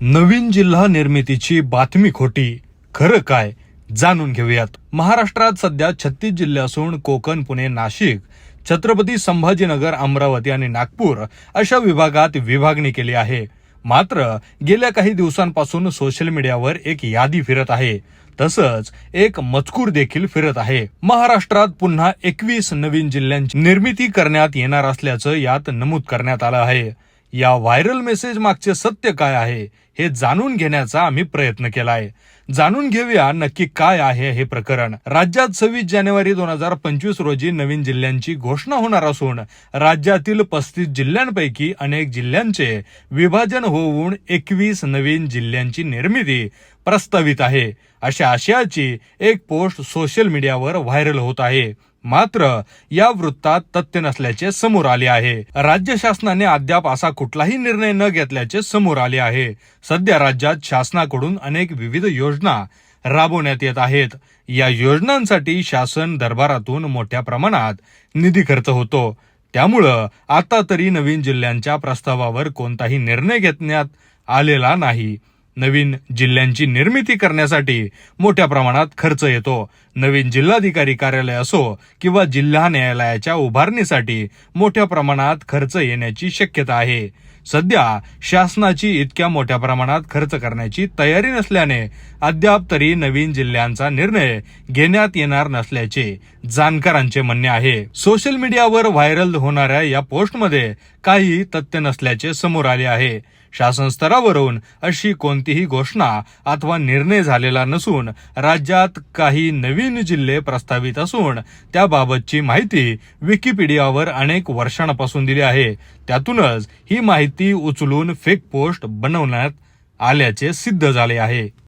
नवीन जिल्हा निर्मितीची बातमी खोटी. खरं काय? जाणून घेऊयात. महाराष्ट्रात सध्या छत्तीस जिल्हे असून कोकण पुणे नाशिक छत्रपती संभाजीनगर अमरावती आणि नागपूर अशा विभागात विभागणी केली आहे. मात्र गेल्या काही दिवसांपासून सोशल मीडियावर एक यादी फिरत आहे. तसंच एक मजकूर देखील फिरत आहे. महाराष्ट्रात पुन्हा एकवीस नवीन जिल्ह्यांची निर्मिती करण्यात येणार असल्याचं यात नमूद करण्यात आलं आहे. या व्हायरल मेसेज मागचे सत्य काय आहे हे जाणून घेण्याचा आम्ही प्रयत्न केलाय. जाणून घेऊया नक्की काय आहे हे प्रकरण. राज्यात सव्वीस जानेवारी दोन हजार पंचवीस रोजी नवीन जिल्ह्यांची घोषणा होणार असून राज्यातील पस्तीस जिल्ह्यांपैकी अनेक जिल्ह्यांचे विभाजन होऊन एकवीस नवीन जिल्ह्यांची निर्मिती प्रस्तावित आहे. अशा आशयाची एक पोस्ट सोशल मीडियावर व्हायरल होत आहे. मात्र या वृत्तात तथ्य नसल्याचे समोर आले आहे. राज्य शासनाने अद्याप असा कुठलाही निर्णय न घेतल्याचे समोर आले आहे. सध्या राज्यात शासनाकडून अनेक विविध योजना राबवण्यात येत आहेत. या योजनांसाठी शासन दरबारातून मोठ्या प्रमाणात निधी खर्च होतो. त्यामुळं आता तरी नवीन जिल्ह्यांच्या प्रस्तावावर कोणताही निर्णय घेतण्यात आलेला नाही. नवीन जिल्ह्यांची निर्मिती करण्यासाठी मोठ्या प्रमाणात खर्च येतो. नवीन जिल्हाधिकारी कार्यालय असो किंवा जिल्हा न्यायालयाच्या उभारणीसाठी मोठ्या प्रमाणात खर्च येण्याची शक्यता आहे. सध्या शासनाची इतक्या मोठ्या प्रमाणात खर्च करण्याची तयारी नसल्याने अद्याप तरी नवीन जिल्ह्यांचा निर्णय घेण्यात येणार नसल्याचे जाणकारांचे म्हणणे आहे. सोशल मीडियावर व्हायरल होणाऱ्या या पोस्टमध्ये काही तथ्य नसल्याचे समोर आले आहे. शासन स्तरावरून अशी कोणतीही घोषणा अथवा निर्णय झालेला नसून राज्यात काही नवीन जिल्हे प्रस्तावित असून त्याबाबतची माहिती विकिपीडियावर अनेक वर्षांपासून दिली आहे. त्यातूनच ही माहिती उचलून फेक पोस्ट बनवण्यात आल्याचे सिद्ध झाले आहे.